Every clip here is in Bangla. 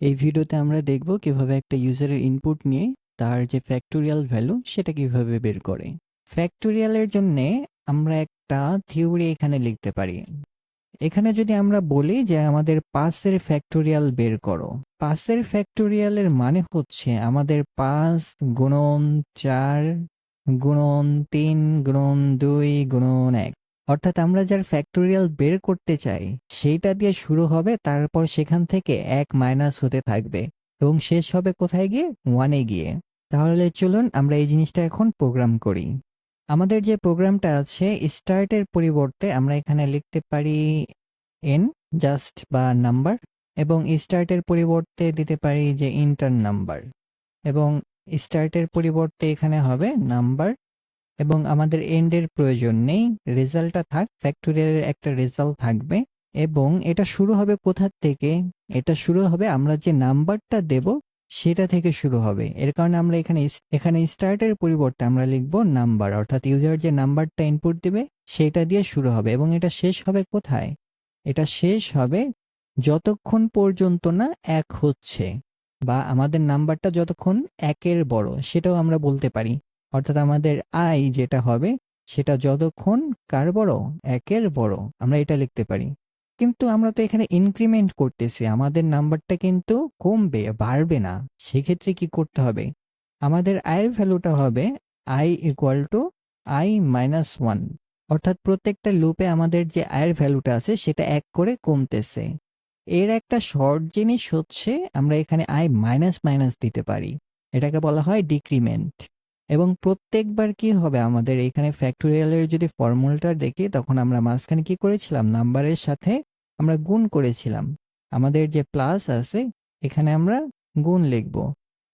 এই ভিডিওতে আমরা দেখব কীভাবে একটা ইউজারের ইনপুট নিয়ে তার যে ফ্যাক্টোরিয়াল ভ্যালু সেটা কীভাবে বের করে। ফ্যাক্টোরিয়ালের জন্যে আমরা একটা থিওরি এখানে লিখতে পারি। এখানে যদি আমরা বলি যে আমাদের পাঁচের ফ্যাক্টোরিয়াল বের করো পাঁচের ফ্যাক্টোরিয়ালের মানে হচ্ছে আমাদের পাঁচ গুণন চার গুণন তিন গুণন দুই গুণন এক। অর্থাৎ আমরা যার ফ্যাক্টোরিয়াল বের করতে চাই, সেইটা দিয়ে শুরু হবে, তারপর সেখান থেকে এক মাইনাস হতে থাকবে এবং শেষ হবে কোথায় গিয়ে? ওয়ানে গিয়ে। তাহলে চলুন আমরা এই জিনিসটা এখন প্রোগ্রাম করি। আমাদের যে প্রোগ্রামটা আছে স্টার্টের পরিবর্তে আমরা এখানে লিখতে পারি এন জাস্ট বা নাম্বার এবং স্টার্টের পরিবর্তে দিতে পারি যে ইন্টার নাম্বার এবং স্টার্টের পরিবর্তে এখানে হবে নাম্বার এবং আমাদের এন্ডের প্রয়োজন নেই। রেজাল্টটা থাক ফ্যাক্টোরিয়ালের একটা রেজাল্ট থাকবে এবং এটা শুরু হবে কোথা থেকে? এটা শুরু হবে, আমরা যে নাম্বারটা দেব সেটা থেকে শুরু হবে। এর কারণে আমরা এখানে এখানে স্টার্টের পরিবর্তে আমরা লিখব নাম্বার অর্থাৎ ইউজার যে নাম্বারটা ইনপুট দিবে সেটা দিয়ে শুরু হবে এবং এটা শেষ হবে কোথায়? এটা শেষ হবে যতক্ষণ পর্যন্ত না এক হচ্ছে বা আমাদের নাম্বারটা যতক্ষণ একের বড়, সেটাও আমরা বলতে পারি। অর্থাৎ আমাদের আই যেটা হবে, সেটা যতক্ষণ কার বড়? একের বড়। আমরা এটা লিখতে পারি। কিন্তু আমরা তো এখানে ইনক্রিমেন্ট করতেছি। আমাদের নাম্বারটা কিন্তু কমবে, বাড়বে না। সেক্ষেত্রে কি করতে হবে? আমাদের আয়ের ভ্যালুটা হবে i equal to i minus one অর্থাৎ প্রত্যেকটা লুপে আমাদের যে আয়ের ভ্যালুটা আছে, সেটা এক করে কমতেছে। এর একটা শর্ট জিনিস হচ্ছে, আমরা এখানে আই মাইনাস মাইনাস দিতে পারি। এটাকে বলা হয় ডিক্রিমেন্ট এবং প্রত্যেকবার কি হবে? আমাদের এখানে ফ্যাক্টোরিয়ালের যদি ফর্মুলাটা দেখি, তখন আমরা মাঝখানে কি করেছিলাম? নাম্বারের সাথে আমরা গুণ করেছিলাম। আমাদের যে প্লাস আছে, এখানে আমরা গুণ লিখব।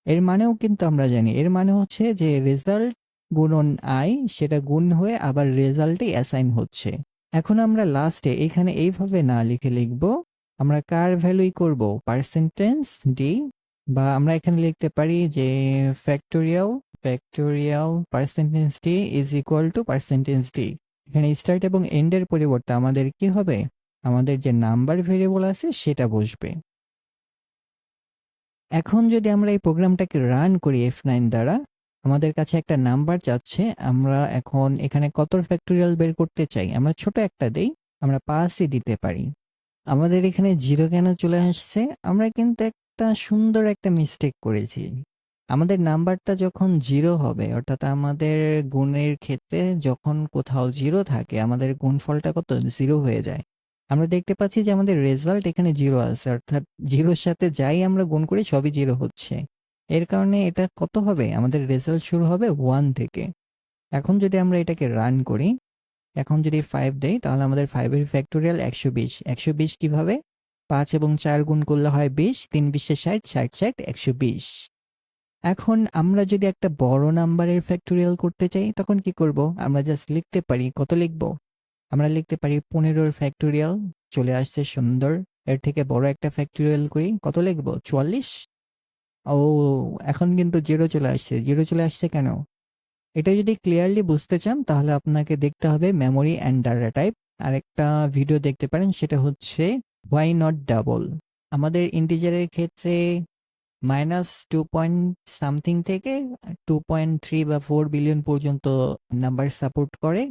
এর মানেও কিন্তু আমরা জানি। এর মানে হচ্ছে যে রেজাল্ট গুণন আই সেটা গুণ হয়ে আবার রেজাল্টে অ্যাসাইন হচ্ছে। এখন আমরা লাস্টে এখানে এইভাবে না লিখে লিখব, আমরা কার ভ্যালুই করব? পার্সেন্টেজ ডি বা আমরা এখানে লিখতে পারি যে factorial factorial percentage d is equal to percentage d এখানে স্টার্ট এবং এন্ডের পরিবর্তে আমাদের কি হবে? আমাদের যে নাম্বার ভেরিয়েবল আছে সেটা বসবে। এখন যদি আমরা এই প্রোগ্রামটাকে রান করি এফ নাইন দ্বারা, আমাদের কাছে একটা নাম্বার চাচ্ছে আমরা এখন এখানে কত ফ্যাক্টোরিয়াল বের করতে চাই? আমরা ছোট একটা দেই, আমরা পাঁচই দিতে পারি। আমাদের এখানে জিরো কেন চলে আসছে? আমরা কিন্তু একটা সুন্দর একটা মিস্টেক করেছি। আমাদের নাম্বারটা যখন জিরো হবে, অর্থাৎ আমাদের গুণের ক্ষেত্রে যখন কোথাও জিরো থাকে, আমাদের গুণফলটা কত? জিরো হয়ে যায়। আমরা দেখতে পাচ্ছি যে আমাদের রেজাল্ট এখানে জিরো আছে, অর্থাৎ জিরোর সাথে যাই আমরা গুণ করি, সবই জিরো হচ্ছে। এর কারণে এটা কত হবে? আমাদের রেজাল্ট শুরু হবে ওয়ান থেকে। এখন যদি আমরা এটাকে রান করি, এখন যদি ফাইভ দেই, তাহলে আমাদের ফাইভের ফ্যাক্টোরিয়াল একশো বিশ। একশো বিশ কীভাবে? পাঁচ এবং চার গুণ করলে হয় বিশ, তিন বিশে ষাট ষাট ষাট, একশো বিশ। এখন আমরা যদি একটা বড় নাম্বারের ফ্যাক্টোরিয়াল করতে চাই, তখন কি করব? আমরা জাস্ট লিখতে পারি, কত লিখব? আমরা লিখতে পারি পনেরোর ফ্যাক্টোরিয়াল চলে আসছে সুন্দর। এর থেকে বড় একটা ফ্যাক্টোরিয়াল করি, কত লিখব? চুয়াল্লিশ? ও, এখন কিন্তু জিরো চলে আসছে। জিরো চলে আসছে কেন? এটা যদি ক্লিয়ারলি বুঝতে চান, তাহলে আপনাকে দেখতে হবে মেমোরি অ্যান্ড ডাটা টাইপ আর একটা ভিডিও দেখতে পারেন, সেটা হচ্ছে হোয়াই নট ডাবল আমাদের ইন্টিজারের ক্ষেত্রে মাইনাস টু পয়েন্ট সামথিং থেকে টু পয়েন্ট থ্রি বা ফোর বিলিয়ন পর্যন্ত নাম্বার সাপোর্ট করে।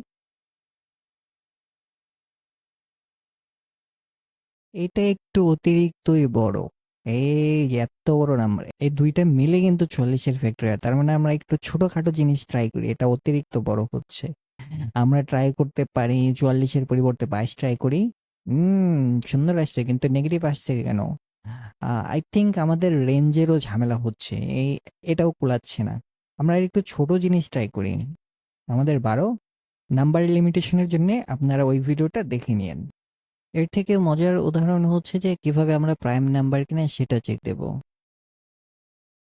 এটা একটু অতিরিক্তই বড়। এই এত বড় নাম্বার এই দুইটা মিলে কিন্তু চল্লিশের ফ্যাক্টরিয়াল তার মানে আমরা একটু ছোটখাটো জিনিস ট্রাই করি। এটা অতিরিক্ত বড় হচ্ছে। আমরা ট্রাই করতে পারি, চুয়াল্লিশের পরিবর্তে বাইশ ট্রাই করি। হুম, সুন্দর আসছে, কিন্তু নেগেটিভ আসছে কেন? আই থিঙ্ক আমাদের রেঞ্জেরও ঝামেলা হচ্ছে। এই এটাও কুলাচ্ছে না। আমরা একটু ছোট জিনিস ট্রাই করি। আমাদের বারো নাম্বার লিমিটেশনের জন্য আপনারা ওই ভিডিওটা দেখে নিন এর থেকে মজার উদাহরণ হচ্ছে যে কীভাবে আমরা প্রাইম নাম্বার কিনা সেটা চেক দেব।